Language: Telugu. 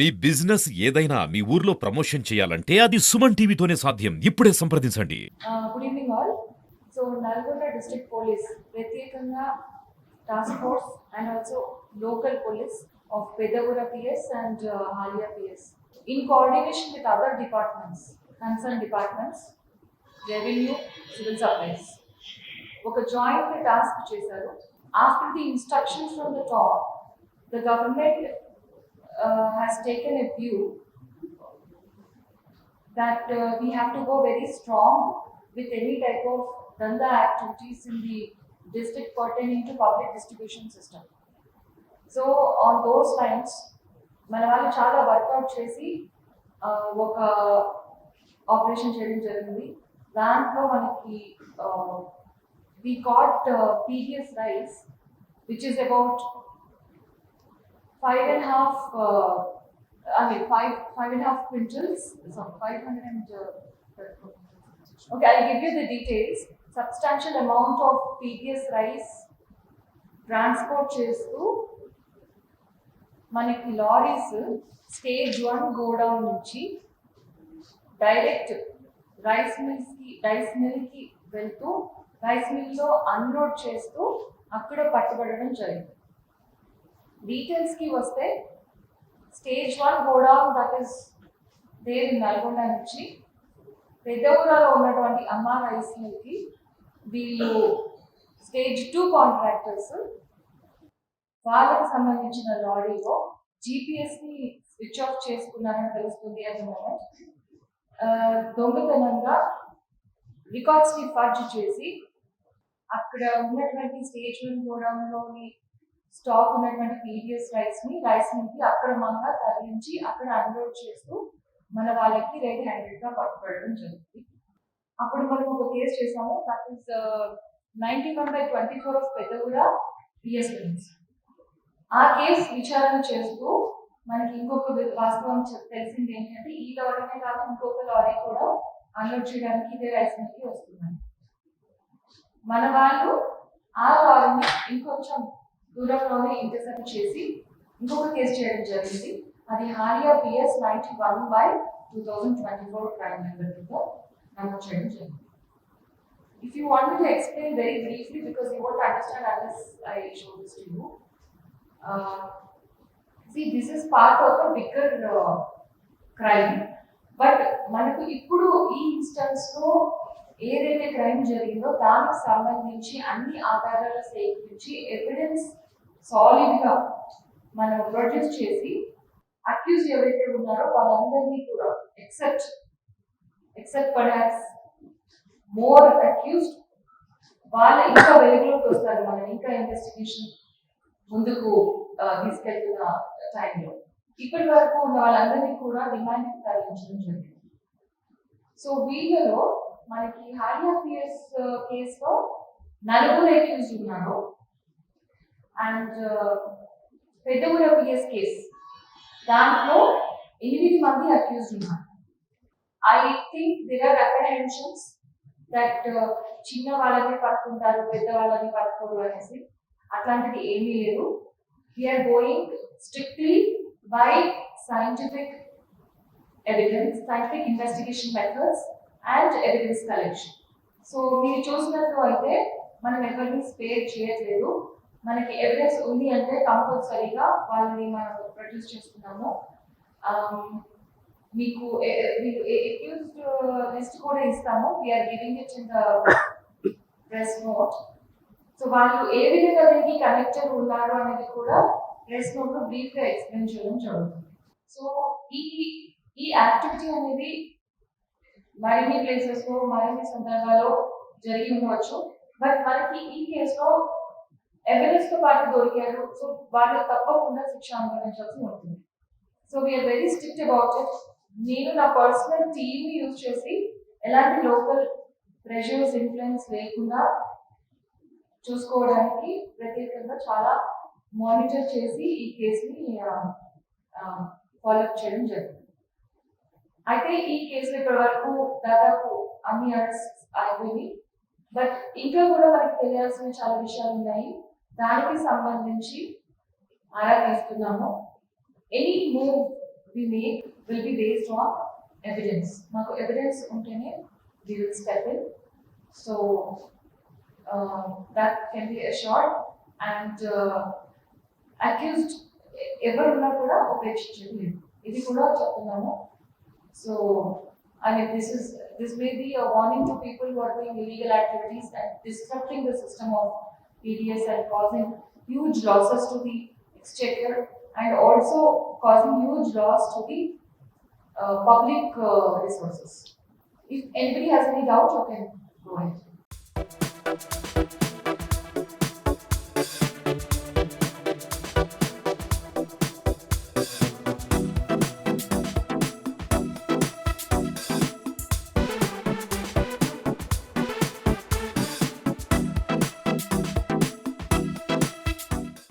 మీ బిజినెస్ ఏదైనా మీ ఊర్లో ప్రమోషన్ చేయాలంటే అది సుమన్ టీవీతోనే సాధ్యం. ఇప్పుడే సంప్రదించండి. Good evening all so Nalgonda district police ప్రత్యేకంగా task force and also local police of Pedagura PS and Haliya PS in coordination with other departments concern departments revenue civil supplies ఒక జాయింట్ టాస్క్ చేశారు. After the instructions from the top the government Has taken a view that uh, we have to go very strong with any type of danda activities in the district pertaining to public distribution system. So on those lines, మన వాళ్ళు చాలా వర్కౌట్ చేసి ఆ, ఒక ఆపరేషన్ చేయడం జరిగింది దాంట్లో మనకి we got PDS rice which is about five and a half, uh, I mean, five, five and a half quintals, sorry, five hundred and, uh, okay, I'll give you the details. Substantial amount of PPS rice transport చేస్తూ మనకి లారీస్ స్టేజ్ వన్ గోడౌన్ నుంచి డైరెక్ట్ రైస్ మిల్స్కి రైస్ మిల్కి వెళ్తూ రైస్ మిల్లో అన్లోడ్ చేస్తూ అక్కడ పట్టుబడడం జరిగింది డీటెయిల్స్కి వస్తే stage one godown that is there Nalgonda నుంచి పెద్దగూడలో ఉన్నటువంటి అమ్మ రైస్ మిల్కి వీళ్ళు స్టేజ్ టూ కాంట్రాక్టర్స్ వాళ్ళకి సంబంధించిన లారీలో జీపీఎస్ని స్విచ్ ఆఫ్ చేసుకున్నారని తెలుస్తుంది అది మూమెంట్ దొంగతనంగా రికార్డ్స్ని ఫర్జ్ చేసి అక్కడ ఉన్నటువంటి స్టేజ్ వన్ గోడౌన్లోని స్టాక్ ఉన్నటువంటి పీడిఎస్ రైస్ని రైస్ నుంచి అక్రమంగా తరలించి అక్కడ అన్లోడ్ చేస్తూ మన వాళ్ళకి రెడ్ హ్యాండెడ్గా పట్టుబడడం జరుగుతుంది. అప్పుడు మనం ఒక కేసు చేసాము. That is ninety one by twenty four of Peddaguda PS ఆ కేసు విచారణ చేస్తూ మనకి ఇంకొక వాస్తవం తెలిసింది ఏంటంటే ఈ లారీనే కాక ఇంకొక లారీ కూడా అన్లోడ్ చేయడానికి ఇదే రైస్ నుంచి వస్తున్నాయి. మన వాళ్ళు ఆ లారీని ఇంకొంచెం దూరంలోనే ఇంటర్సెప్ట్ చేసి ఇంకొక కేసు చేయడం జరిగింది అది Haliya PS ninety one by two thousand twenty four crime number కింద నమోదు చేయడం జరిగింది If you want me to explain very briefly, because you won't understand unless I show this to you. Uh, see, this is part of a bigger uh, crime. But మనకు ఇప్పుడు ఈ ఇన్స్టెన్స్లో ఏదైతే క్రైమ్ జరిగిందో దానికి సంబంధించి అన్ని ఆధారాలు సేకరించి ఎవిడెన్స్ సాలిడ్గా మనం ప్రొడ్యూస్ చేసి అక్యూజ్ ఎవరైతే ఉన్నారో వాళ్ళందరినీ కూడా ఎక్సెప్ట్ ఎక్సెప్ట్ పడాస్ మోర్ అక్యూజ్డ్ వాళ్ళ ఇంకా వెలుగులోకి వస్తారు. మనం ఇంకా ఇన్వెస్టిగేషన్ ముందుకు తీసుకెళ్తున్న టైంలో ఇప్పటి వరకు ఉన్న వాళ్ళందరినీ కూడా రిమాండ్ తరలించడం జరిగింది. సో వీళ్ళలో మనకి హాలియా పిఎస్ కేసులో నలుగురు అక్యూజ్ ఉన్నారు. అండ్ పెద్దగూడ పిఎస్ కేసు దాంట్లో ఎనిమిది మంది అక్యూజ్ ఉన్నారు. I think there are apprehensions that చిన్న వాళ్ళని పట్టుకుంటారు పెద్ద వాళ్ళని పట్టుకోరు అనేసి. అట్లాంటిది ఏమీ లేదు. We're going strictly by scientific evidence scientific investigation methods and evidence collection so మీరు చూసినట్లు అయితే మనం ఎవరిని స్పేర్ చేయట్లేదు. మనకి ఎవిడెన్స్ ఉంది అంటే కంపల్సరీగా వాళ్ళని మనం ప్రొడ్యూస్ చేస్తున్నాము um, మీకు మీకు అక్యూజ్డ్ లిస్ట్ కూడా ఇస్తాము. We're giving it in the press note so వాళ్ళు ఏ విధంగా దీనికి కనెక్టెడ్ ఉన్నారు అనేది కూడా ప్రెస్ నోట్లో బ్రీఫ్గా ఎక్స్ప్లెయిన్ చేయడం జరుగుతుంది. సో ఈ ఈ యాక్టివిటీ అనేది మరిన్ని ప్లేసెస్లో మరిన్ని సందర్భాల్లో జరిగి ఉండవచ్చు. బట్ మనకి ఈ కేసులో ఎవిడెన్స్తో పాటు దొరికారు. సో వాళ్ళు తప్పకుండా శిక్ష అనుభవించాల్సి ఉంటుంది. So we're very strict about it నేను నా పర్సనల్ టీమ్ యూజ్ చేసి ఎలాంటి లోకల్ ప్రెషర్స్ ఇన్ఫ్లుయెన్స్ లేకుండా చూసుకోవడానికి ప్రత్యేకంగా చాలా మానిటర్ చేసి ఈ కేసుని ఫాలోఅప్ చేయడం జరిగింది. అయితే ఈ కేసులో ఇప్పటి వరకు దాదాపు అన్ని అరెస్ట్ అయిపోయినాయి బట్ ఇంకా కూడా మనకి తెలియాల్సిన చాలా విషయాలు ఉన్నాయి. దానికి సంబంధించి ఆరా తీస్తున్నాము any move we make will be based on evidence. మాకు ఎవిడెన్స్ ఉంటేనే we will step in. So uh, that can be assured and uh, accused ఎవరున్నా కూడా ఉపేక్షించలేదు లేదు ఇది కూడా చెప్తున్నాము so and if this is this may be a warning to people who are doing illegal activities and disrupting the system of PDS and causing huge losses to the exchequer and also causing huge loss to the uh, public uh, resources. If anybody has any doubt, you can go ahead.